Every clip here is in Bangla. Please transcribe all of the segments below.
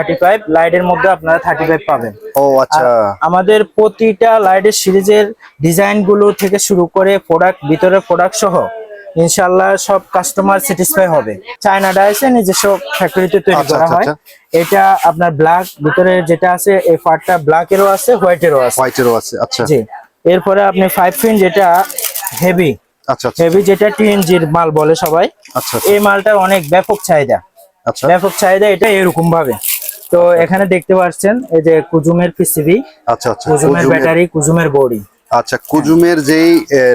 থার্টি ফাইভ লাইটের মধ্যে আপনারা থার্টি ফাইভ পাবেন। ও আচ্ছা। আমাদের প্রতিটা লাইটের সিরিজের ডিজাইনগুলো থেকে শুরু করে প্রোডাক্ট ভিতরে প্রোডাক্ট সহ ইনশাল্লাহ সব কাস্টমার স্যাটিসফাই হবে। চায়না ডাইসে নিজস্ব ফ্যাক্টরিতে তৈরি আচ্ছা, করা আচ্ছা, হয়। আচ্ছা। এটা আপনার ব্ল্যাক ভিতরে যেটা আছে এই পার্টটা ব্ল্যাক এরও আছে হোয়াইট এরও আছে। হোয়াইটেরও আছে আচ্ছা। জি। এরপরে আপনি ফাইভ পিন যেটা হেভি আচ্ছা আচ্ছা। হেভি যেটা টিএনজির মাল বলে সবাই। আচ্ছা এই মালটার অনেক ব্যাপক চাহিদা। আচ্ছা। ব্যাপক চাহিদা এটা এরকম ভাবে তো এখানে দেখতে পাচ্ছেন এই যে কুজুমের পিসিবি আচ্ছা আচ্ছা কুজুমের ব্যাটারি কুজুমের বডি। আচ্ছা কুজুমের যেই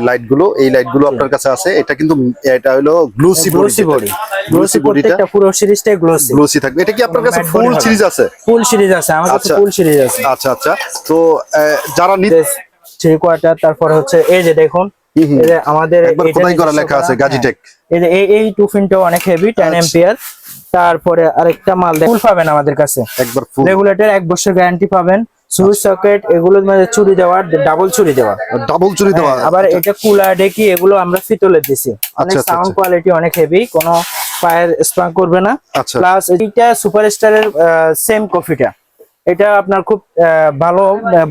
লাইটগুলো এই লাইটগুলো আপনার কাছে আছে এটা কিন্তু এটা হলো গ্লুসি গ্লোসি বডি গ্লোসি বডিটা প্রত্যেকটা পুরো সিরিজটাই গ্লোসি গ্লুসি থাকবে। এটা কি আপনার কাছে ফুল সিরিজ আছে? ফুল সিরিজ আছে আমার কাছে আচ্ছা। ফুল সিরিজ আছে। আচ্ছা আচ্ছা। তো যারা নিতে থ্রি কোয়ার্টার তারপর হচ্ছে এই যে দেখুন হুম। এই যে আমাদের এটা করা লেখা আছে, গাজিটেক। এই যে এই এই টু ফিনটাও অনেক হেভি টেন আচ্ছা। তারপরে আরেকটা মাল ফুল পাবেন আমাদের কাছে। একবার ফুল। রেগুলেটর এক বছর গ্যারান্টি পাবেন। সুইচ সকেট এগুলো মানে চুরি দেওয়ার ডাবল চুরি দেওয়া ডাবল চুরি দেওয়া। আবার এটা কুলার ডেকি এগুলো আমরা ফিতলের দিছি। অনেক আচ্ছা, সাউন্ড আচ্ছা। কোয়ালিটি অনেক হেভি কোনো ফায়ার স্পার্ক করবে না। আচ্ছা। প্লাস এইটা সুপারস্টারের সেম কফিটা এটা আপনার খুব ভালো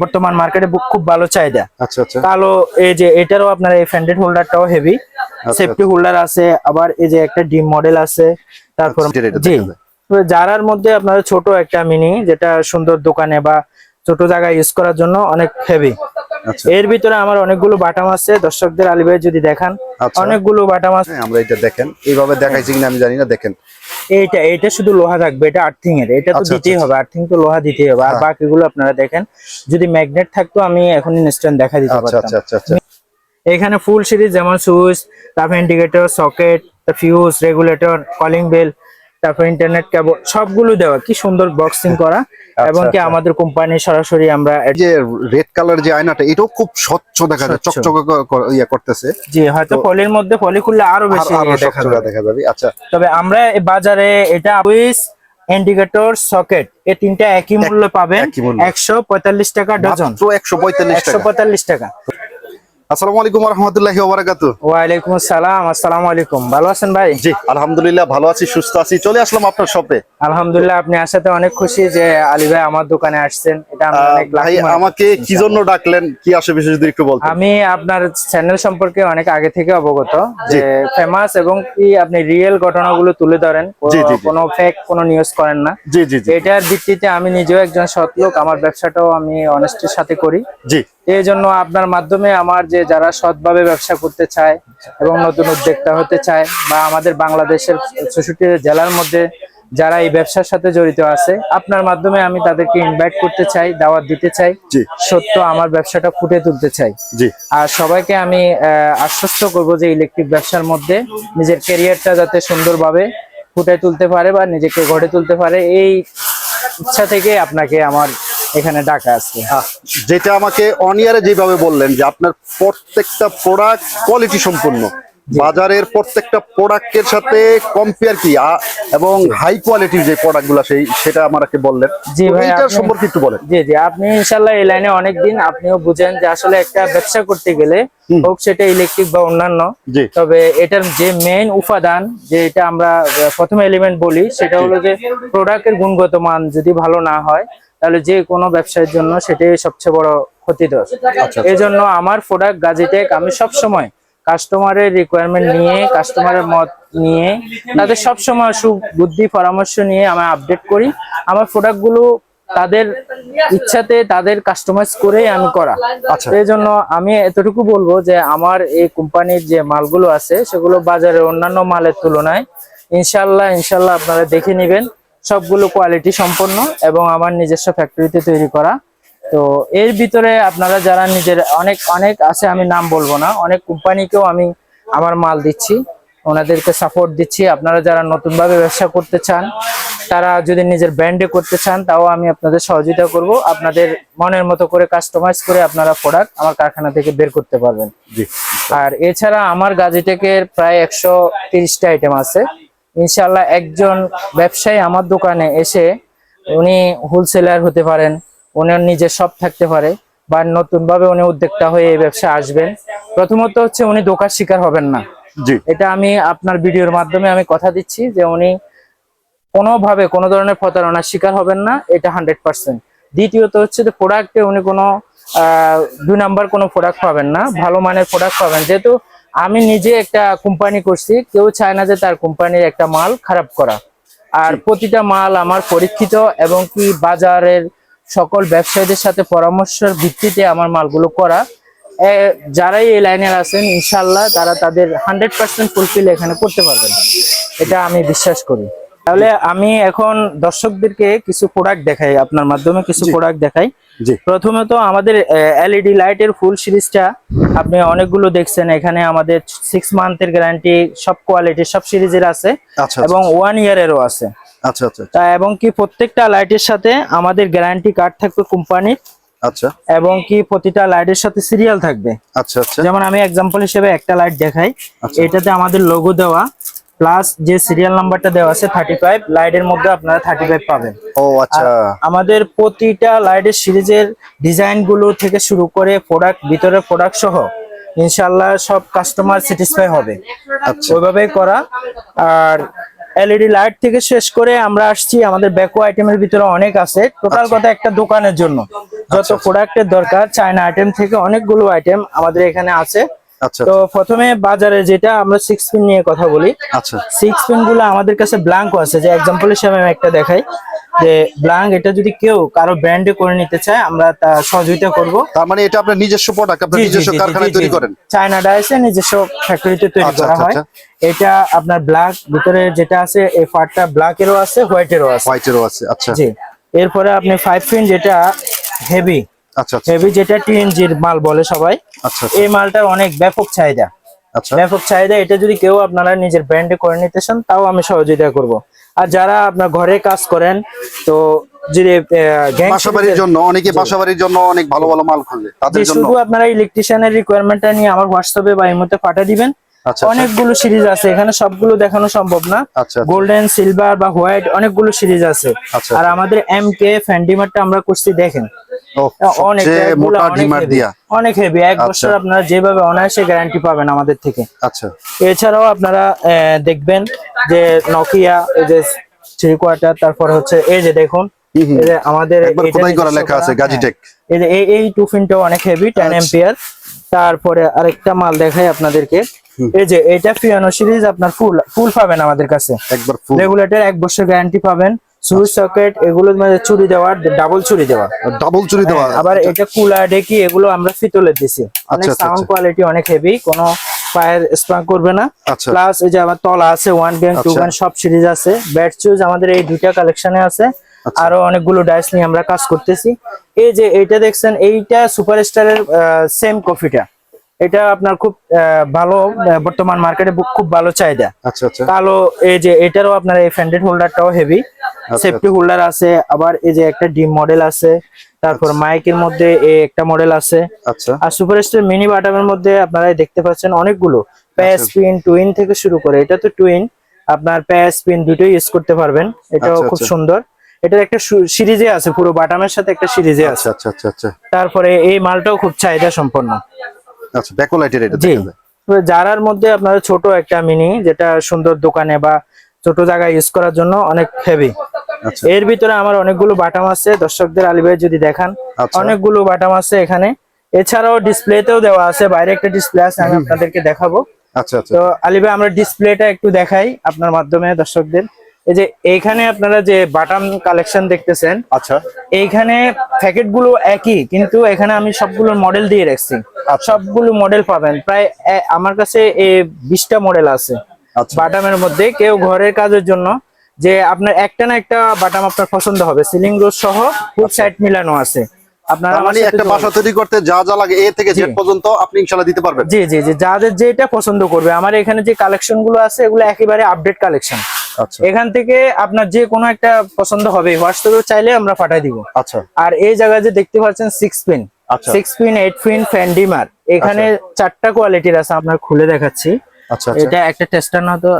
বর্তমান মার্কেটে খুব ভালো চাহিদা। আচ্ছা আচ্ছা। কালো এই যে এটারও আপনার এই ফ্যান্ডেড হোল্ডারটাও হেভি আচ্ছা। সেফটি হোল্ডার আছে আবার এই যে একটা ডিম মডেল আছে তারপর আচ্ছা, এটা- এটা জি যারার মধ্যে আপনার ছোট একটা মিনি যেটা সুন্দর দোকানে বা ছোট জায়গায় ইউজ করার জন্য অনেক হেভি আচ্ছা। এর ভিতরে আমার অনেকগুলো বাটাম আছে দর্শকদের আলী ভাই যদি দেখান আচ্ছা। অনেকগুলো বাটাম আছে। হ্যাঁ, আমরা এটা দেখেন এইভাবে দেখাইছি কিনা আমি জানি না দেখেন। এইটা এইটা শুধু লোহা থাকবে এটা আর্থিং এর এটা তো আচ্ছা, দিতেই আচ্ছা, হবে আর্থিং তো লোহা দিতেই হবে। আর হ্যাঁ। বাকিগুলো আপনারা দেখেন যদি ম্যাগনেট থাকতো আমি এখন ইনস্ট্যান্ট দেখা দিতে আচ্ছা পারতাম। আচ্ছা আচ্ছা আচ্ছা। এখানে ফুল সিরিজ যেমন সুইচ তারপর indicator socket fuse regulator calling bell তারপর ইন্টারনেট কেবল সবগুলো দেওয়া। কি সুন্দর বক্সিং করা। এবং কি আচ্ছা। আমাদের কোম্পানি সরাসরি আমরা এই যে রেড কালার যে আয়নাটা এটাও খুব স্বচ্ছ দেখা যায়। চকচকে ইয়ে করতেছে। জি হয়তো পলির মধ্যে পলি খুললে আরও বেশি দেখা যাবে। আচ্ছা। তবে আমরা এই বাজারে এটা সুইচ ইন্ডিকেটর সকেট এই তিনটা একই মূল্য পাবেন। একশো পঁয়তাল্লিশ টাকা ডজন। একশো পঁয়তাল্লিশ টাকা। আসসালামু আলাইকুম রহমতুল্লাহি ওবারাকাতু ওয়ালাইকুম আসসালাম আসসালামু আলাইকুম। ভালো আছেন ভাই? জি আলহামদুলিল্লাহ ভালো আছি সুস্থ আছি। চলে আসলাম আপনার শপে। আলহামদুলিল্লাহ আপনি আসাতে অনেক খুশি যে আলী ভাই আমার দোকানে আসছেন। এটা আমি অনেক ভাই আমাকে কি জন্য ডাকলেন? কি আসে বিশেষ যদি একটু বলতেন। আমি আপনার চ্যানেল সম্পর্কে অনেক আগে থেকে অবগত যে ফেমাস এবং কি আপনি রিয়েল ঘটনাগুলো তুলে ধরেন। কোনো- ফেক কোনো নিউজ করেন না। জি জি এটার ভিত্তিতে আমি নিজেও একজন সৎ লোক। আমার ব্যবসাটাও আমি অনেস্টির সাথে করি। জি। এই জন্য আপনার মাধ্যমে আমার যে যারা সৎভাবে ব্যবসা করতে চায় এবং নতুন উদ্যোক্তা হতে চায় বা আমাদের বাংলাদেশের চৌষট্টি জেলার মধ্যে যারা এই ব্যবসার সাথে জড়িত আছে আপনার মাধ্যমে আমি তাদেরকে ইনভাইট করতে চাই দাওয়াত দিতে চাই। সত্য আমার ব্যবসাটা ফুটে তুলতে চাই। আর সবাইকে আমি আশ্বস্ত করব যে ইলেকট্রিক ব্যবসার মধ্যে নিজের ক্যারিয়ারটা যাতে সুন্দরভাবে ফুটে তুলতে পারে বা নিজেকে গড়ে তুলতে পারে এই ইচ্ছা থেকে আপনাকে আমার এখানে ডাকা আছে। যেটা আমাকে অনিয়ারে যেভাবে বললেন যে আপনার প্রত্যেকটা প্রোডাক্ট কোয়ালিটি সম্পূর্ণ। বাজারের প্রত্যেকটা প্রোডাক্টের সাথে কম্পেয়ার কি? এবং হাই কোয়ালিটির যে প্রোডাক্টগুলা সেই সেটা আমাকে বললেন। জি ভাই, আপনি- সম্পর্কে একটু বলেন। জি জি আপনি ইনশাল্লাহ এই লাইনে অনেকদিন আপনিও বুঝেন যে আসলে একটা ব্যবসা করতে গেলে হোক সেটা ইলেকট্রিক বা অন্যান্য তবে এটার যে মেইন উপাদান যে এটা আমরা প্রথম এলিমেন্ট বলি সেটা হলো যে প্রোডাক্টের গুণগত মান যদি ভালো না হয় তাহলে যে কোনো ব্যবসায়ের জন্য সেটাই সবচেয়ে বড় ক্ষতিদোষ এই জন্য আমার প্রোডাক্ট গাজিটেক আমি সব সময় কাস্টমারের রিকোয়ারমেন্ট নিয়ে কাস্টমারের মত নিয়ে তাদের সব সময় সুবুদ্ধি পরামর্শ নিয়ে আমি আপডেট করি। আমার প্রোডাক্টগুলো তাদের ইচ্ছাতে তাদের কাস্টমাইজ করেই আমি করা। আচ্ছা। এই জন্য আমি এতটুকু বলব যে আমার এই কোম্পানির যে মালগুলো আছে সেগুলো বাজারে অন্যান্য মালের তুলনায় ইনশাল্লাহ ইনশাল্লাহ আপনারা দেখে নেবেন। সবগুলো কোয়ালিটি সম্পন্ন এবং আমার নিজস্ব ফ্যাক্টরিতে তৈরি করা। তো এর ভিতরে আপনারা যারা নিজের অনেক অনেক আছে আমি নাম বলব না অনেক কোম্পানিকেও আমি আমার মাল দিচ্ছি ওনাদেরকে সাপোর্ট দিচ্ছি। আপনারা যারা নতুনভাবে ব্যবসা করতে চান তারা যদি নিজের ব্র্যান্ডে করতে চান তাও আমি আপনাদের সহযোগিতা করব। আপনাদের মনের মতো করে কাস্টমাইজ করে আপনারা প্রোডাক্ট আমার কারখানা থেকে বের করতে পারবেন। আর এছাড়া আমার গাজিটেকের প্রায় একশো তিরিশটা আইটেম আছে। ইনশাল্লাহ একজন ব্যবসায়ী আমার দোকানে এসে উনি হোলসেলার হতে পারেন উনার নিজের সব থাকতে পারে বা নতুন ভাবে উনি উদ্যোক্তা হয়ে এই ব্যবসা আসবেন। প্রথমত হচ্ছে উনি দোকান শিকার হবেন না। জি। এটা আমি আপনার ভিডিওর মাধ্যমে আমি কথা দিচ্ছি যে উনি কোনোভাবে কোনো ধরনের প্রতারণার শিকার হবেন না এটা হান্ড্রেড পার্সেন্ট। দ্বিতীয়ত হচ্ছে যে প্রোডাক্টে উনি কোনো দুই নাম্বার কোনো প্রোডাক্ট পাবেন না ভালো মানের প্রোডাক্ট পাবেন। যেহেতু আমি নিজে একটা কোম্পানি করছি কেউ চায় না যে তার কোম্পানির একটা মাল খারাপ করা। আর প্রতিটা মাল আমার পরীক্ষিত এবং কি বাজারের সকল ব্যবসায়ীদের সাথে পরামর্শের ভিত্তিতে আমার মালগুলো করা। যারাই এই লাইনের আছেন ইনশাল্লাহ তারা তাদের হান্ড্রেড পার্সেন্ট ফুলফিল এখানে করতে পারবেন। এটা আমি বিশ্বাস করি। তাহলে আমি এখন দর্শকদেরকে কিছু প্রোডাক্ট দেখাই আপনার মাধ্যমে কিছু প্রোডাক্ট দেখাই। জি। প্রথমত আমাদের এলইডি লাইটের ফুল সিরিজটা আপনি অনেকগুলো দেখছেন। এখানে আমাদের সিক্স মান্থের গ্যারান্টি সব কোয়ালিটি সব সিরিজের আছে। আচ্ছা এবং ওয়ান ইয়ারেরও আছে। আচ্ছা আচ্ছা তা এবং কি প্রত্যেকটা লাইটের সাথে আমাদের গ্যারান্টি কার্ড থাকবে কোম্পানির আচ্ছা। এবং কি প্রতিটা লাইটের সাথে সিরিয়াল থাকবে। আচ্ছা আচ্ছা। যেমন আমি এক্সাম্পল হিসেবে একটা লাইট দেখাই। আচ্ছা। এটাতে আমাদের লোগো দেওয়া প্লাস যে সিরিয়াল নাম্বারটা দেওয়া আছে থার্টি ফাইভ লাইটের মধ্যে আপনারা থার্টি ফাইভ পাবেন। ও আচ্ছা। আমাদের প্রতিটা লাইটের সিরিজের ডিজাইনগুলো থেকে শুরু করে প্রোডাক্ট ভিতরে প্রোডাক্ট সহ ইনশাল্লাহ সব কাস্টমার স্যাটিসফাই হবে। আচ্ছা। ওইভাবেই করা। আর এলইডি লাইট থেকে শেষ করে আমরা আসছি আমাদের ব্যাকো আইটেমের ভিতরে অনেক আছে। টোটাল কথা একটা দোকানের জন্য। যত প্রোডাক্টের দরকার চায়না আইটেম থেকে অনেকগুলো আইটেম আমাদের এখানে আছে। আচ্ছা তো প্রথমে বাজারে যেটা আমরা সিক্স পিন নিয়ে কথা বলি। আচ্ছা। সিক্স পিনগুলো আমাদের কাছে ব্ল্যাঙ্কও আছে। যে এক্সাম্পল হিসেবে আমি একটা দেখাই। যে ব্ল্যাঙ্ক এটা যদি কেউ কারও ব্র্যান্ডে করে নিতে চায় আমরা তা সহযোগিতা করব। তার মানে এটা আপনার নিজস্ব প্রোডাক্ট আপনার নিজস্ব কারখানায় তৈরি করেন। চায়না ডাইসে নিজস্ব ফ্যাক্টরিতে তৈরি আচ্ছা, করা আচ্ছা, হয়। আচ্ছা। এটা আপনার ব্ল্যাক ভিতরে যেটা আছে এই পার্টটা ব্ল্যাক এরও আছে হোয়াইট এরও আছে। হোয়াইটেরও আছে আচ্ছা। জি। এরপরে আপনি ফাইভ পিন যেটা হেভি আচ্ছা আচ্ছা। হেভি যেটা টিএনজির মাল বলে সবাই আচ্ছা এই মালটার অনেক ব্যাপক চাহিদা। আচ্ছা। ব্যাপক চাহিদা এটা যদি কেউ আপনারা নিজের ব্র্যান্ডে করে নিতে চান তাও আমি সহযোগিতা করব। আর যারা আপনার ঘরে কাজ করেন তো যদি গ্যাং বাসাবাড়ির জন্য অনেকে বাসাবাড়ির জন্য অনেক ভালো ভালো মাল খোঁজে তাদের যে জন্য। শুধু আপনারা ইলেকট্রিশিয়ানের রিকোয়ারমেন্টটা নিয়ে আমার হোয়াটসঅ্যাপে বা এই মধ্যে পাঠিয়ে দিবেন। আচ্ছা আচ্ছা অনেকগুলো সিরিজ আছে এখানে সবগুলো দেখানো সম্ভব না। আচ্ছা গোল্ডেন সিলভার বা হোয়াইট অনেকগুলো সিরিজ আছে। আচ্ছা। আর আমাদের এম কে ফ্যান্ডিমারটা আমরা করছি দেখেন। অনেক মোটা ডিমার দিয়া। অনেক হেভি এক আচ্ছা। বছর আপনারা যেভাবে অনায়াসে গ্যারান্টি পাবেন আমাদের থেকে। আচ্ছা। এছাড়াও আপনারা দেখবেন যে নকিয়া এই যে থ্রি কোয়ার্টার তারপর হচ্ছে এই যে দেখুন আমাদের হ্যাঁ। এই যে এই এই টু ফিনটাও অনেক হেভি টেন আচ্ছা। এম্পিয়ার তারপরে আরেকটা মাল দেখাই আপনাদেরকে। এই যে এটা ফিয়ানো সিরিজ আপনার ফুল ফুল পাবেন আমাদের কাছে। একবার ফুল রেগুলেটর এক বছর গ্যারান্টি পাবেন। সুইচ সকেট এগুলো মানে চুরি দেওয়ার ডাবল চুরি দেওয়া ডাবল চুরি দেওয়া হ্যাঁ, আবার এটা কুলার ডেকি এগুলো আমরা ফিতলের দিছি। অনেক আচ্ছা, সাউন্ড আচ্ছা। কোয়ালিটি অনেক হেভি কোনো পায়ের স্পাং করবে না। আচ্ছা। প্লাস এই যে আমার তলা আছে ওয়ান ব্যান্ড টু আচ্ছা। ব্যান্ড সব সিরিজ আছে। ব্যাট চুজ আমাদের এই দুইটা কালেকশনে আছে। আচ্ছা। আরও অনেকগুলো ডাইস নিয়ে আমরা কাজ করতেছি। এই যে এইটা দেখছেন এইটা সুপারস্টারের সেম কফিটা এটা আপনার খুব ভালো বর্তমান মার্কেটে খুব ভালো চাহিদা। আচ্ছা আচ্ছা। কালো এই যে এটারও আপনার এই ফ্যান্ডেড হোল্ডারটাও হেভি আচ্ছা। সেফটি হোল্ডার আছে আবার এই যে একটা ডিম মডেল আছে তারপর মাইকের মধ্যে এই একটা মডেল আছে। আচ্ছা। আর সুপারস্টার মিনি বাটামের মধ্যে আপনারা দেখতে পাচ্ছেন অনেকগুলো। প্যাস আচ্ছা। পিন টুইন থেকে শুরু করে এটা তো টুইন আপনার প্যাস পিন দুটোই ইউজ করতে পারবেন। এটাও আচ্ছা, খুব আচ্ছা। সুন্দর। এটার একটা সিরিজে আছে পুরো বাটামের সাথে একটা সিরিজে আছে আচ্ছা আচ্ছা আচ্ছা আচ্ছা। তারপরে এই মালটাও খুব চাহিদা সম্পন্ন আচ্ছা ব্যাকলাইটের এটা দেখা যায়। তো যারার মধ্যে আপনার ছোট একটা মিনি যেটা সুন্দর দোকানে বা ছোট জায়গায় ইউজ করার জন্য অনেক হেভি আচ্ছা। এর ভিতরে আমার অনেকগুলো বাটাম আছে দর্শকদের আলিভাই যদি দেখান আচ্ছা। অনেকগুলো বাটাম আছে এখানে। এছাড়াও ডিসপ্লেতেও দেওয়া আছে বাইরে একটা ডিসপ্লে আছে আমি আপনাদেরকে দেখাবো। আচ্ছা আচ্ছা। তো আলিভাই আমরা ডিসপ্লেটা একটু দেখাই আপনার মাধ্যমে দর্শকদের। এই যে এইখানে আপনারা যে বাটাম কালেকশন দেখতেছেন আচ্ছা। এইখানে প্যাকেটগুলো একই কিন্তু এখানে আমি সবগুলো মডেল দিয়ে রাখছি। সবগুলো মডেল পাবেন। প্রায় আমার কাছে বিশটা মডেল আছে আচ্ছা। বাটামের মধ্যে। কেউ ঘরের কাজের জন্য যে আপনার একটা না একটা বাটাম আপনার পছন্দ হবে। সিলিং রোড সহ খুব সাইড মিলানো আছে। আপনার মানে একটা বাসা তৈরি করতে যা যা লাগে এ থেকে। জেড পর্যন্ত আপনি ইনশাআল্লাহ দিতে পারবেন। জি জি জি যাদের যেটা পছন্দ করবে। আমার এখানে যে কালেকশনগুলো আছে এগুলো একেবারে আপডেট কালেকশন আচ্ছা এখান থেকে আপনার যে কোনো একটা পছন্দ হবে হোয়াটসঅ্যাপে চাইলে আমরা পাঠাই দিব। আচ্ছা। আর এই জায়গায় যে দেখতে পাচ্ছেন সিক্স পিন আচ্ছা। সিক্স পিন এইট পিন ফ্যান্ডিমার এখানে চারটা কোয়ালিটির আছে আপনার খুলে দেখাচ্ছি। আচ্ছা আচ্ছা। এটা একটা টেস্টার না তো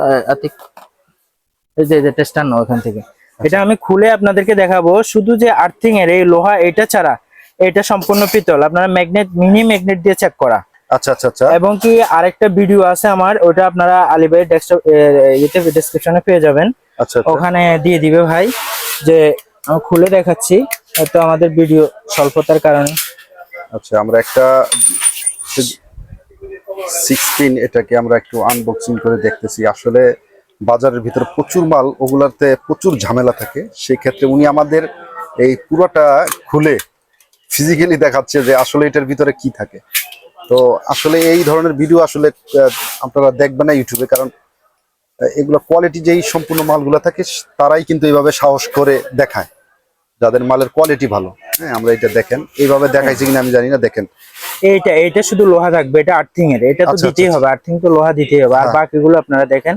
এই যে টেস্টার নাও এখান থেকে। আচ্ছা। এটা আমি খুলে আপনাদেরকে দেখাবো। শুধু যে আর্থিং এর এই লোহা এটা ছাড়া এটা সম্পূর্ণ পিতল। আপনারা ম্যাগনেট মিনি ম্যাগনেট দিয়ে চেক করা। আচ্ছা আচ্ছা আচ্ছা। এবং কি আরেকটা ভিডিও আছে আমার ওটা আপনারা আলিবাই ডেস্কটপ ইয়েতে ডেসক্রিপশনে পেয়ে যাবেন। আচ্ছা আচ্ছা। ওখানে দিয়ে দিবে ভাই যে আমি খুলে দেখাচ্ছি হয়তো আমাদের ভিডিও স্বল্পতার কারণে। আচ্ছা আমরা একটা সিক্সটিন এটাকে আমরা একটু আনবক্সিং করে দেখতেছি। আসলে বাজারের ভিতরে প্রচুর মাল ওগুলাতে প্রচুর ঝামেলা থাকে। সেই ক্ষেত্রে উনি আমাদের এই পুরোটা খুলে ফিজিক্যালি দেখাচ্ছে যে আসলে এটার ভিতরে কি থাকে। তো আসলে এই ধরনের ভিডিও আসলে আপনারা দেখবেন না ইউটিউবে কারণ এগুলো কোয়ালিটি যেই সম্পূর্ণ মালগুলো থাকে তারাই কিন্তু এইভাবে সাহস করে দেখায়। যাদের মালের কোয়ালিটি ভালো হ্যাঁ আমরা এটা দেখেন। এইভাবে দেখাইছি কিনা আমি জানি না দেখেন। এইটা এটা শুধু লোহা থাকবে এটা আর্থিং এর। এটা তো আচ্ছা, দিতেই আচ্ছা, হবে আর্থিং তো লোহা দিতেই হবে। আর হ্যাঁ। বাকিগুলো আপনারা দেখেন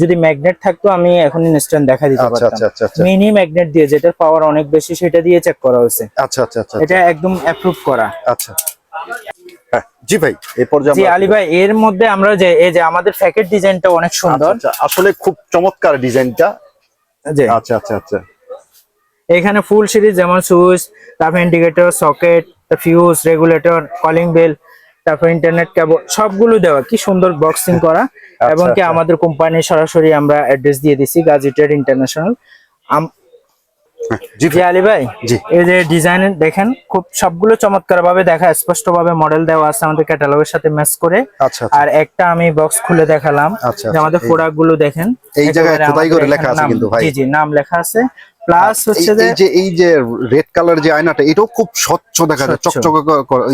যদি ম্যাগনেট থাকতো আমি এখন ইনস্ট্যান্ট দেখা দিতে আচ্ছা পারতাম। আচ্ছা আচ্ছা আচ্ছা। মিনি ম্যাগনেট দিয়ে যেটার পাওয়ার অনেক বেশি সেটা দিয়ে চেক করা হয়েছে। আচ্ছা আচ্ছা আচ্ছা এটা একদম অ্যাপ্রুভ করা। আচ্ছা। জি ভাই এরপর যে জি আলী ভাই এর মধ্যে আমরা যে এই যে আমাদের প্যাকেট ডিজাইনটা অনেক আচ্ছা, সুন্দর। আচ্ছা, আসলে খুব চমৎকার ডিজাইনটা। যে আচ্ছা আচ্ছা আচ্ছা। এখানে ফুল সিরিজ যেমন সুইচ তারপর indicator socket fuse regulator calling bell তারপর ইন্টারনেট কেবল সবগুলো দেওয়া। কি সুন্দর বক্সিং করা। এবং কি আচ্ছা। আমাদের কোম্পানি সরাসরি আমরা অ্যাড্রেস দিয়ে দিছি গাজিটেড ইন্টারন্যাশনাল জি জি ভাই আলী ভাই জি। এই যে ডিজাইন দেখেন খুব সবগুলো চমৎকার ভাবে দেখা স্পষ্ট ভাবে মডেল দেওয়া আছে আমাদের ক্যাটালগের সাথে ম্যাচ করে। আচ্ছা আচ্ছা। আর একটা আমি বক্স খুলে দেখালাম আচ্ছা, যে আমাদের প্রোডাক্টগুলো দেখেন। এই জায়গায় খোদাই করে লেখা আছে কিন্তু ভাই। জি জি নাম লেখা আছে। প্লাস হচ্ছে যে এই যে রেড কালার যে আয়নাটা এটাও খুব স্বচ্ছ দেখা যায়। চকচকে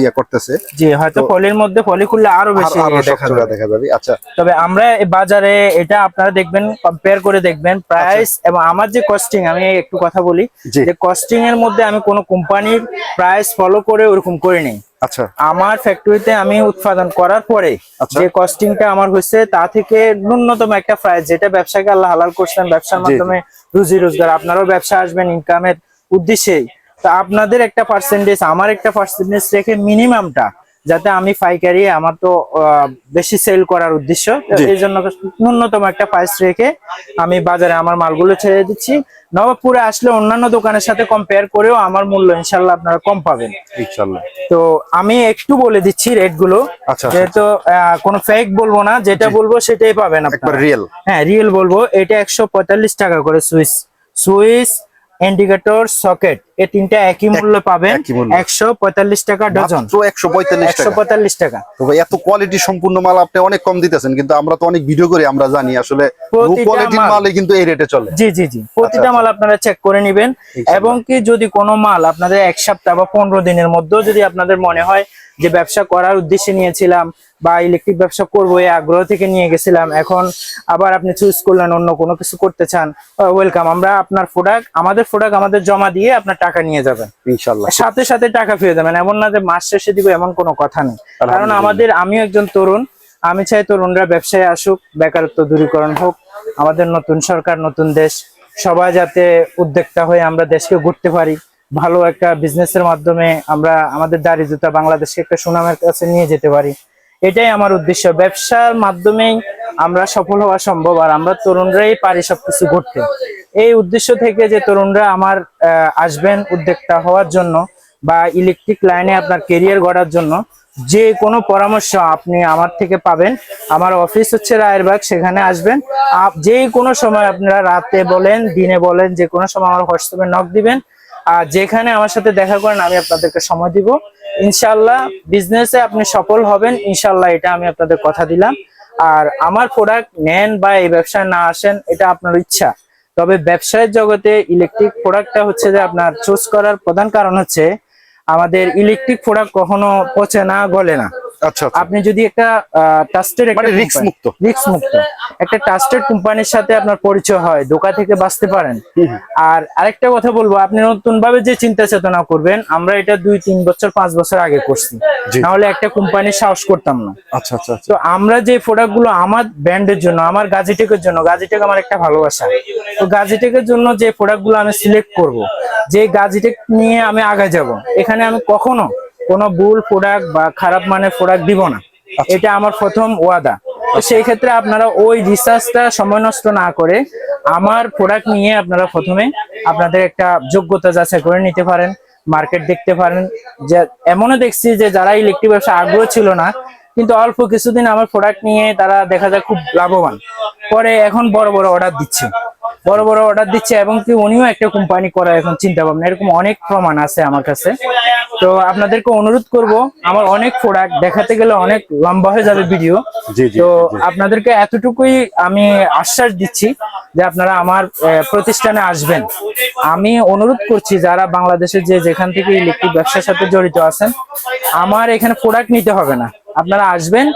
ইয়া করতেছে। জি হয়তো পলির মধ্যে পলি খুললে আরও বেশি দেখা যাবে। দেখা যাবে আচ্ছা। তবে আমরা বাজারে এটা আপনারা দেখবেন কম্পেয়ার করে দেখবেন প্রাইস এবং আমার যে কস্টিং আমি একটু কথা বলি যে কস্টিং এর মধ্যে আমি কোনো কোম্পানির প্রাইস ফলো করে ওরকম করিনি। আচ্ছা। আমার ফ্যাক্টরিতে আমি উৎপাদন করার পরে আচ্ছা। যে কস্টিংটা আমার হয়েছে তা থেকে ন্যূনতম একটা প্রাইস যেটা ব্যবসাকে আল্লাহ হালাল করছেন ব্যবসার মাধ্যমে রুজি রোজগার আপনারও ব্যবসা আসবেন ইনকামের উদ্দেশ্যেই। তা আপনাদের একটা পার্সেন্টেজ আমার একটা পার্সেন্টেজ রেখে মিনিমামটা যাতে আমি পাইকারি আমার তো বেশি সেল করার উদ্দেশ্য। এই জন্য ন্যূনতম একটা প্রাইস রেখে আমি বাজারে আমার মালগুলো ছেড়ে দিচ্ছি। নবাবপুরে আসলে অন্যান্য দোকানের সাথে কম্পেয়ার করেও আমার মূল্য ইনশাল্লাহ আপনারা কম পাবেন। তো আমি একটু বলে দিচ্ছি রেটগুলো আচ্ছা, যেহেতু কোনো ফেক বলব না যেটা বলব সেটাই পাবেন আপনারা। রিয়েল হ্যাঁ রিয়েল বলব। এটা একশো পঁয়তাল্লিশ টাকা করে সুইচ। সুইচ ইন্ডিকেটর সকেট এই তিনটা একই মূল্য পাবেন। একশো পঁয়তাল্লিশ টাকা ডজন। একশো পঁয়তাল্লিশ একশো টাকা। পঁয়তাল্লিশ টাকা এত কোয়ালিটি সম্পূর্ণ মাল আপনি অনেক কম দিতেছেন কিন্তু আমরা তো অনেক ভিডিও করি আমরা জানি আসলে কোয়ালিটির মালে। কিন্তু এই রেটে চলে। জি জি জি। প্রতিটা আচ্ছা। মাল আপনারা চেক করে নেবেন। এবং কি যদি কোনো মাল আপনাদের এক সপ্তাহ বা পনেরো দিনের মধ্যেও যদি আপনাদের মনে হয় যে ব্যবসা করার উদ্দেশ্যে নিয়েছিলাম বা ইলেকট্রিক ব্যবসা করব এই আগ্রহ থেকে নিয়ে গেছিলাম এখন আবার আপনি চুজ করলেন অন্য কোনো কিছু করতে চান ওয়েলকাম আমরা আপনার প্রোডাক্ট আমাদের প্রোডাক্ট আমাদের জমা দিয়ে আপনার টাকা নিয়ে যাবেন। ইনশাল্লাহ। সাথে সাথে টাকা ফিরে দেবেন এমন না যে মাস শেষে দিব এমন কোনো কথা নেই। কারণ আমাদের আমিও একজন তরুণ। আমি চাই তরুণরা ব্যবসায় আসুক বেকারত্ব দূরীকরণ হোক। আমাদের নতুন সরকার নতুন দেশ। সবাই যাতে উদ্যোক্তা হয়ে আমরা দেশকে ঘুরতে পারি। ভালো একটা বিজনেসের মাধ্যমে আমরা আমাদের জুতা বাংলাদেশকে একটা সুনামের কাছে নিয়ে যেতে পারি। এটাই আমার উদ্দেশ্য। ব্যবসার মাধ্যমেই আমরা সফল হওয়া সম্ভব আর আমরা তরুণরাই পারি সবকিছু করতে এই উদ্দেশ্য থেকে যে তরুণরা আমার আসবেন উদ্যোক্তা হওয়ার জন্য বা ইলেকট্রিক লাইনে আপনার কেরিয়ার গড়ার জন্য, যে কোনো পরামর্শ আপনি আমার থেকে পাবেন। আমার অফিস হচ্ছে রায়েরবাগ, সেখানে আসবেন। যে কোনো সময় আপনারা রাতে বলেন, দিনে বলেন, যে কোনো সময় আমার হোয়াটসঅ্যাপে নক দিবেন। আর যেখানে আমার সাথে দেখা করেন, আমি আপনাদেরকে সময় দিব। ইনশাল্লাহ বিজনেসে আপনি সফল হবেন ইনশাল্লাহ এটা আমি আপনাদের কথা দিলাম। আর আমার প্রোডাক্ট নেন বা এই ব্যবসায় না আসেন, এটা আপনার ইচ্ছা। তবে ব্যবসায়ের জগতে ইলেকট্রিক প্রোডাক্টটা হচ্ছে যে আপনার চুজ করার প্রধান কারণ হচ্ছে, আমাদের ইলেকট্রিক প্রোডাক্ট কখনো পচে না, গলে না। আপনি যদি একটা ট্রাস্টেড একটা risk মুক্ত। রিক্স মুক্ত একটা ট্রাস্টেড কোম্পানির সাথে আপনার পরিচয় হয় দোকান থেকে বাঁচতে পারেন। আর আরেকটা কথা বলব আপনি নতুন ভাবে যে চিন্তা চেতনা করবেন আমরা এটা দুই তিন বছর পাঁচ বছর আগে করছি। নাহলে একটা কোম্পানির সাহস করতাম না। আচ্ছা আচ্ছা আচ্ছা। তো আমরা যে প্রোডাক্টগুলো আমার ব্র্যান্ডের জন্য আমার গাজিটেকের জন্য গাজিটেক আমার একটা ভালোবাসা। তো গাজিটেকের জন্য যে প্রোডাক্টগুলো আমি সিলেক্ট করব যে গাজিটেক নিয়ে আমি আগে যাব এখানে আমি কখনো কোনো ভুল প্রোডাক্ট বা খারাপ মানের প্রোডাক্ট দিব না। এটা আমার প্রথম ওয়াদা। তো সেই ক্ষেত্রে আপনারা ওই রিসার্চটা সময় নষ্ট না করে আমার প্রোডাক্ট নিয়ে আপনারা প্রথমে আপনাদের একটা যোগ্যতা যাচাই করে নিতে পারেন মার্কেট দেখতে পারেন। যে এমনও দেখছি যে যারা ইলেকট্রিক ব্যবসা আগ্রহ ছিল না কিন্তু অল্প কিছুদিন আমার প্রোডাক্ট নিয়ে তারা দেখা যায় খুব লাভবান। পরে এখন বড় বড় অর্ডার দিচ্ছে। বড় বড় অর্ডার দিচ্ছে এবং কি উনিও একটা কোম্পানি করা এখন চিন্তা ভাবনা এরকম অনেক প্রমাণ আছে আমার কাছে। তো আপনাদেরকে অনুরোধ করব আমার অনেক প্রোডাক্ট দেখাতে গেলে অনেক লম্বা হয়ে যাবে ভিডিও তো আপনাদেরকে এতটুকুই আমি আশ্বাস দিচ্ছি যে আপনারা আমার প্রতিষ্ঠানে আসবেন। আমি অনুরোধ করছি যারা বাংলাদেশের যে যেখান থেকে ইলেকট্রিক ব্যবসার সাথে জড়িত আছেন আমার এখানে প্রোডাক্ট নিতে হবে না। আপনারা আসবেন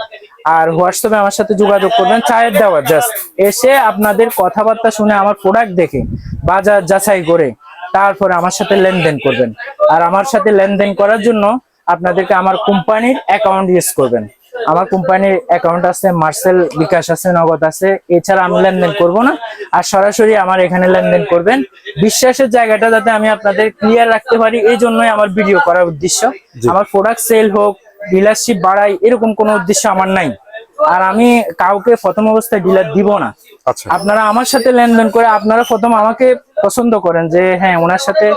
আর হোয়াটসঅ্যাপে আমার সাথে যোগাযোগ করবেন চায়ের দেওয়া জাস্ট এসে আপনাদের কথাবার্তা শুনে আমার প্রোডাক্ট দেখে বাজার যাচাই করে তারপরে আমার সাথে লেনদেন করবেন। আর আমার সাথে লেনদেন করার জন্য আপনাদেরকে আমার কোম্পানির অ্যাকাউন্ট ইউজ করবেন। আমার কোম্পানির অ্যাকাউন্ট আছে মার্সেল বিকাশ আছে নগদ আছে এছাড়া আমি লেনদেন করব না। আর সরাসরি আমার এখানে লেনদেন করবেন। বিশ্বাসের জায়গাটা যাতে আমি আপনাদের ক্লিয়ার রাখতে পারি এই জন্যই আমার ভিডিও করার উদ্দেশ্য। আমার প্রোডাক্ট সেল হোক ডিলারশিপ বাড়াই এরকম কোনো উদ্দেশ্য আমার নাই। আর আমি কাউকে প্রথম অবস্থায় ডিলার দিব না। আচ্ছা। আপনারা আমার সাথে লেনদেন করে আপনারা প্রথম আমাকে পছন্দ করেন যে হ্যাঁ ওনার সাথে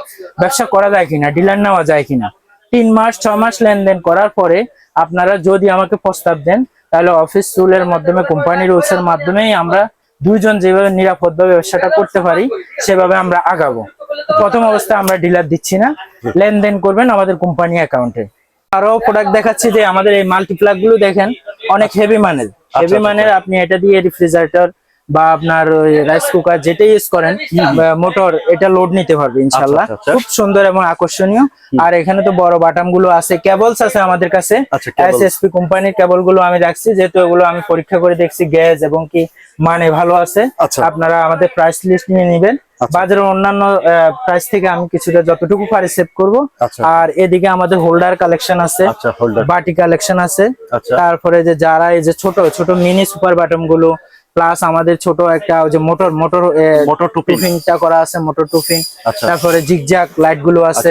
ব্যবসা করা যায় কিনা ডিলার নেওয়া যায় কিনা। তিন মাস ছ মাস লেনদেন করার পরে আপনারা যদি আমাকে প্রস্তাব দেন তাহলে অফিস রুলের মাধ্যমে কোম্পানি রুলস এর মাধ্যমেই আমরা দুইজন যেভাবে নিরাপদভাবে ব্যবসাটা করতে পারি সেভাবে আমরা আগাবো। প্রথম অবস্থায় আমরা ডিলার দিচ্ছি না। লেনদেন করবেন আমাদের কোম্পানি অ্যাকাউন্টে আরও প্রোডাক্ট দেখাচ্ছি যে আমাদের এই মাল্টিপ্লাগগুলো দেখেন অনেক হেভি মানের। হেভি আচ্ছা। মানের আপনি এটা দিয়ে রেফ্রিজারেটর বা আপনার রাইস কুকার যেটা ইউজ করেন মোটর এটা লোড নিতে পারবে ইনশাল্লাহ আচ্ছা, আচ্ছা। খুব সুন্দর এবং আকর্ষণীয়। আর এখানে তো বড় বাটামগুলো আছে কেবলস আছে আমাদের কাছে। আচ্ছা, এসএসপি কোম্পানির কেবলগুলো আমি রাখছি যেহেতু এগুলো আমি পরীক্ষা করে দেখছি গ্যাস এবং কি মানে ভালো আছে। আচ্ছা। আপনারা আমাদের প্রাইস লিস্ট নিয়ে নেবেন। বাজারের অন্যান্য প্রাইস থেকে আমি কিছুটা যতটুকু পারি সেভ করব। আচ্ছা। আর এদিকে আমাদের হোল্ডার কালেকশন আছে। আচ্ছা বাটি কালেকশন আছে। আচ্ছা। তারপরে যে যারা এই যে ছোট ছোট মিনি সুপার বাটমগুলো প্লাস আমাদের ছোট একটা ওই যে মোটর মোটর মোটর টুপিং। টুফিংটা করা আছে মোটর টুফিং আচ্ছা। তারপরে জিগজ্যাগ লাইটগুলো আছে।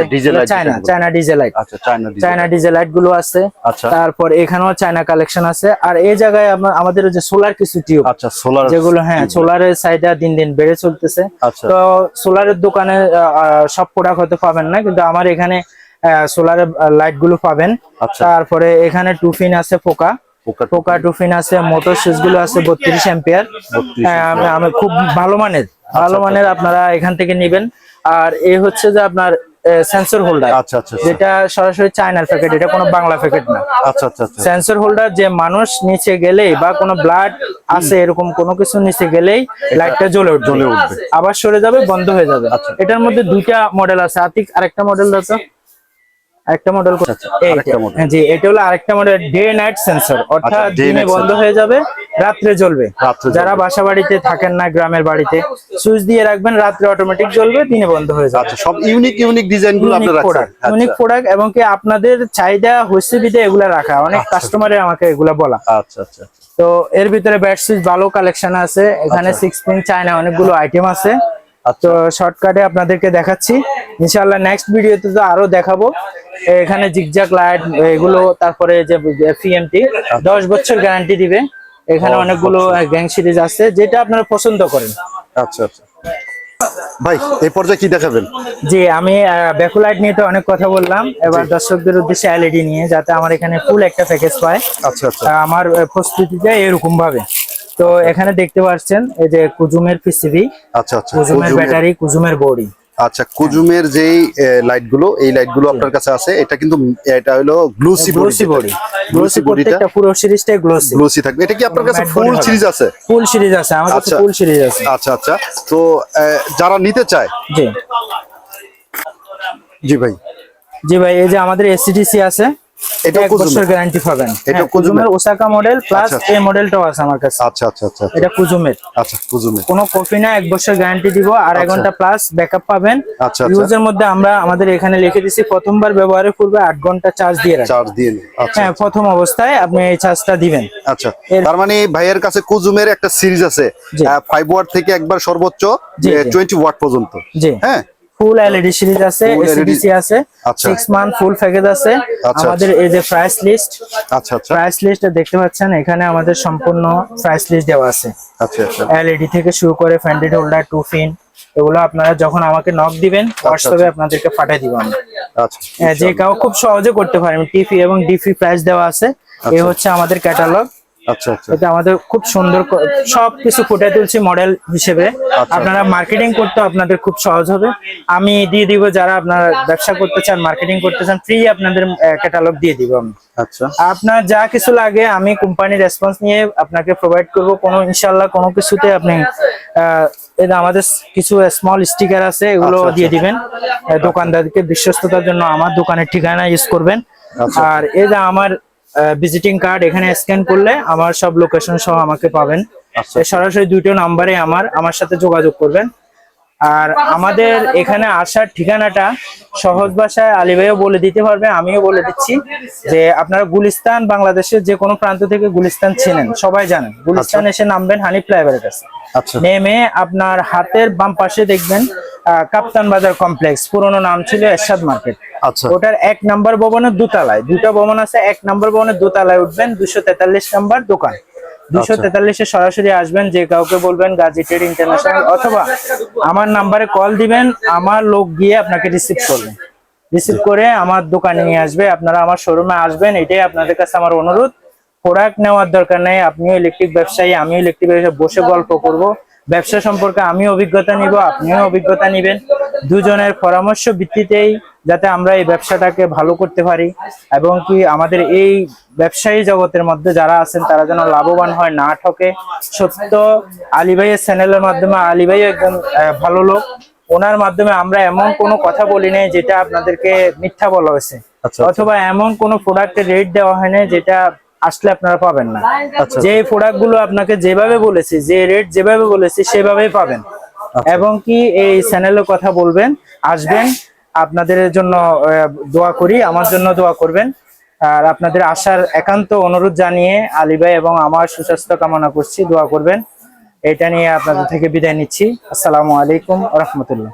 চায়না চায়না ডিজেল লাইট আচ্ছা চায়না ডিজেল লাইটগুলো আছে। আচ্ছা। তারপর এখানেও চায়না কালেকশন আছে। আর এই জায়গায় আমা- আমাদের ওই যে সোলার কিছু টিউব আচ্ছা সোলার যেগুলো হ্যাঁ সোলারের সাইডটা দিন দিন বেড়ে চলতেছে। আচ্ছা। তো সোলারের দোকানে সব প্রোডাক্ট হয়তো পাবেন না। কিন্তু আমার এখানে সোলারের লাইটগুলো পাবেন। তারপরে এখানে টুফিন আছে পোকা পোকা টুফিন আছে মোটর সুইচগুলো আছে বত্রিশ এম্পিয়ার 32 আমি খুব ভালো মানের আচ্ছা, ভালো মানের আপনারা এখান থেকে নিবেন। আর এই হচ্ছে যে আপনার সেন্সর হোল্ডার আচ্ছা আচ্ছা আচ্ছা। যেটা সরাসরি চায়নার প্যাকেট এটা কোনো বাংলা প্যাকেট না। আচ্ছা আচ্ছা আচ্ছা। সেন্সর হোল্ডার যে মানুষ নিচে গেলেই বা কোনো ব্লাড আছে এরকম কোনো কিছু নিচে গেলেই লাইটটা জ্বলে জ্বলে উঠবে। আবার সরে যাবে বন্ধ হয়ে যাবে। আচ্ছা। এটার মধ্যে দুইটা মডেল আছে। আতিক আরেকটা মডেল আছে আরেকটা মডেল আচ্ছা, model। জি এটা হলো আরেকটা মডেল ডে নাইট সেন্সর অর্থাৎ আচ্ছা, দিনে বন্ধ হয়ে যাবে রাত্রে জ্বলবে। যারা বাসা বাড়িতে থাকেন না গ্রামের বাড়িতে সুইচ দিয়ে রাখবেন রাত্রে অটোমেটিক জ্বলবে দিনে বন্ধ হয়ে যাবে। আচ্ছা সব ইউনিক ইউনিক ডিজাইনগুলো আপনারা রাখছেন। ইউনিক আচ্ছা। প্রোডাক্ট এবং কি আপনাদের চাহিদা হচ্ছে বিদে এগুলা রাখা। অনেক কাস্টমারের আমাকে এগুলা বলা। আচ্ছা আচ্ছা তো এর ভিতরে ব্যাট সুইচ ভালো কালেকশন আছে। এখানে আচ্ছা। সিক্স পিন চায়না অনেকগুলো আইটেম আছে। আচ্ছা। তো শর্টকাটে আপনাদেরকে দেখাচ্ছি। ইনশাআল্লাহ নেক্সট ভিডিওতে তো আরও দেখাবো। এখানে জিগজাক লাইট এগুলো তারপরে যে পিএমটি দশ বছর গ্যারান্টি দিবে। এখানে অনেকগুলো গ্যাং সিরিজ আছে যেটা আপনারা পছন্দ করেন। আচ্ছা আচ্ছা। ভাই এই পর্যায়ে কি দেখাবেন? জি আমি ব্যাকুলাইট নিয়ে তো অনেক কথা বললাম। এবার দর্শকদের উদ্দেশ্যে এলইডি নিয়ে যাতে আমার এখানে ফুল একটা প্যাকেজ পায়। আচ্ছা আচ্ছা। আমার প্রস্তুতিটা এরকম ভাবে তো এখানে দেখতে পাচ্ছেন এই যে কুজুমের পিসিবি আচ্ছা আচ্ছা। কুজুমের- ব্যাটারি কুজুমের বডি আচ্ছা কুজুমের যেই লাইটগুলো এই লাইটগুলো আপনার কাছে আছে এটা কিন্তু এটা হলো গ্লোসি গ্লোসি বডি গ্লোসি বডিটা পুরো সিরিজটাই গ্লোসি গ্লোসি থাকবে। এটা কি আপনার কাছে ফুল সিরিজ আছে? ফুল সিরিজ আছে আমার কাছে আচ্ছা। ফুল সিরিজ আছে। আচ্ছা আচ্ছা। তো যারা নিতে চায়? জি। জি ভাই। জি ভাই এই যে আমাদের এসটিসি আছে। এটা এক কুজুমের? গ্যারান্টি পাবেন। এটাও হ্যাঁ, কুজুমের? Osaka model plus. এই মডেলটাও আছে আমার কাছে। আচ্ছা আচ্ছা আচ্ছা আচ্ছা। এটা কুজুমের। আচ্ছা কুজুমের। কোনো কপি না এক বছর গ্যারান্টি দিব আড়াই আচ্ছা। ঘণ্টা প্লাস ব্যাকআপ পাবেন। আচ্ছা, আচ্ছা। ইউজের মধ্যে আমরা আমাদের এখানে লিখে দিছি প্রথমবার ব্যবহারের পূর্বে আট ঘণ্টা চার্জ দিয়ে রাখেন চার্জ দিয়ে আচ্ছা হ্যাঁ প্রথম অবস্থায় আপনি এই চার্জটা দিবেন। আচ্ছা। তার মানে ভাইয়ের কাছে কুজুমের একটা সিরিজ আছে ওয়াট থেকে একবার সর্বোচ্চ ওয়াট পর্যন্ত। জি। হ্যাঁ? ফুল এলইডি সিরিজ আছে Full LED এসিডিসি আছে আচ্ছা। সিক্স মান্থ ফুল প্যাকেজ আছে। আচ্ছা, আমাদের এই যে প্রাইস লিস্ট আচ্ছা আচ্ছা। প্রাইস লিস্ট দেখতে পাচ্ছেন এখানে আমাদের সম্পূর্ণ প্রাইস লিস্ট দেওয়া আছে। আচ্ছা আচ্ছা। এলইডি থেকে শুরু করে ফ্যান্ডেড হোল্ডার টু ফিন এগুলো আপনারা যখন আমাকে নক দিবেন হোয়াটসঅ্যাপে আপনাদেরকে পাঠিয়ে দিব আমি আচ্ছা হ্যাঁ, যে কাউ খুব সহজে করতে পারেন টিপি এবং ডিপি প্রাইস দেওয়া আছে। এই আচ্ছা। হচ্ছে আমাদের ক্যাটালগ আচ্ছা আচ্ছা। এটা আমাদের খুব সুন্দর সবকিছু ফুটে তুলছি মডেল হিসেবে। আপনারা মার্কেটিং করতে আপনাদের খুব সহজ হবে। আমি দিয়ে দিব যারা আপনারা ব্যবসা করতে চান মার্কেটিং করতে চান ফ্রি আপনাদের ক্যাটালগ দিয়ে দিব আমি। আচ্ছা। আপনার যা কিছু লাগে আমি কোম্পানির রেসপন্স নিয়ে আপনাকে প্রোভাইড করব। কোনো ইনশাল্লাহ কোনো কিছুতে আপনি এটা আমাদের কিছু স্মল স্টিকার আছে এগুলো আচ্ছা, দিয়ে দিবেন। দোকানদারকে বিশ্বস্ততার জন্য আমার দোকানের ঠিকানা ইউজ করবেন। আচ্ছা। আর এই যে আমার ভিজিটিং কার্ড এখানে স্ক্যান করলে আমার সব লোকেশন সহ আমাকে পাবেন। আচ্ছা। সরাসরি দুইটো নাম্বারে আমার আমার সাথে যোগাযোগ করবেন। আর আমাদের এখানে আসার ঠিকানাটা সহজ ভাষায় আলী ভাইও বলে দিতে পারবে আমিও বলে দিচ্ছি যে আপনারা গুলিস্তান বাংলাদেশের যে কোনো প্রান্ত থেকে গুলিস্তান চিনেন সবাই জানেন। গুলিস্তান এসে নামবেন হানি ফ্লাইওভারের কাছে আচ্ছা। নেমে আপনার হাতের বাম পাশে দেখবেন কাপ্তান বাজার কমপ্লেক্স। পুরোনো নাম ছিল এরশাদ মার্কেট। আচ্ছা। ওটার এক নাম্বার ভবনের দোতলায়। দুটো ভবন আছে এক নাম্বার ভবনের দোতলায় উঠবেন দুশো তেতাল্লিশ নাম্বার দোকান। দুশো তেতাল্লিশে সরাসরি আসবেন যে কাউকে বলবেন গাজী ট্রেড ইন্টারন্যাশনাল অথবা আমার নাম্বারে কল দিবেন আমার লোক গিয়ে আপনাকে রিসিভ করবে। রিসিভ করে আমার দোকানে নিয়ে আসবে আপনারা আমার শোরুমে আসবেন এটাই আপনাদের কাছে আমার অনুরোধ। প্রোডাক্ট নেওয়ার দরকার নেই আপনিও ইলেকট্রিক ব্যবসায়ী আমিও ইলেকট্রিক ব্যবসায়ী বসে গল্প করব। ব্যবসা সম্পর্কে আমিও অভিজ্ঞতা নিব আপনিও অভিজ্ঞতা নিবেন। দুজনের পরামর্শ ভিত্তিতেই যাতে আমরা এই ব্যবসাটাকে ভালো করতে পারি এবং কি আমাদের এই ব্যবসায়ী জগতের মধ্যে যারা আছেন তারা যেন লাভবান হয় না ঠকে। সত্য আলী ভাইয়ের চ্যানেলের মাধ্যমে আলী ভাই একজন ভালো লোক। ওনার মাধ্যমে আমরা এমন কোনো কথা বলি নাই যেটা আপনাদেরকে মিথ্যা বলা হয়েছে। আচ্ছা। অথবা এমন কোনো প্রোডাক্টের রেট দেওয়া হয় না যেটা আসলে আপনারা পাবেন না। আচ্ছা। যে প্রোডাক্টগুলো আপনাকে যেভাবে বলেছি যে রেট যেভাবে বলেছি সেভাবেই পাবেন। আচ্ছা। এবং কি এই চ্যানেলের কথা বলবেন আসবেন আপনাদের জন্য আহ, দোয়া করি আমার জন্য দোয়া করবেন। আর আপনাদের আসার একান্ত অনুরোধ জানিয়ে আলী ভাই এবং আমার সুস্বাস্থ্য কামনা করছি দোয়া করবেন। এটা নিয়ে আপনাদের থেকে বিদায় নিচ্ছি। আসসালামু আলাইকুম রহমতুল্লাহ।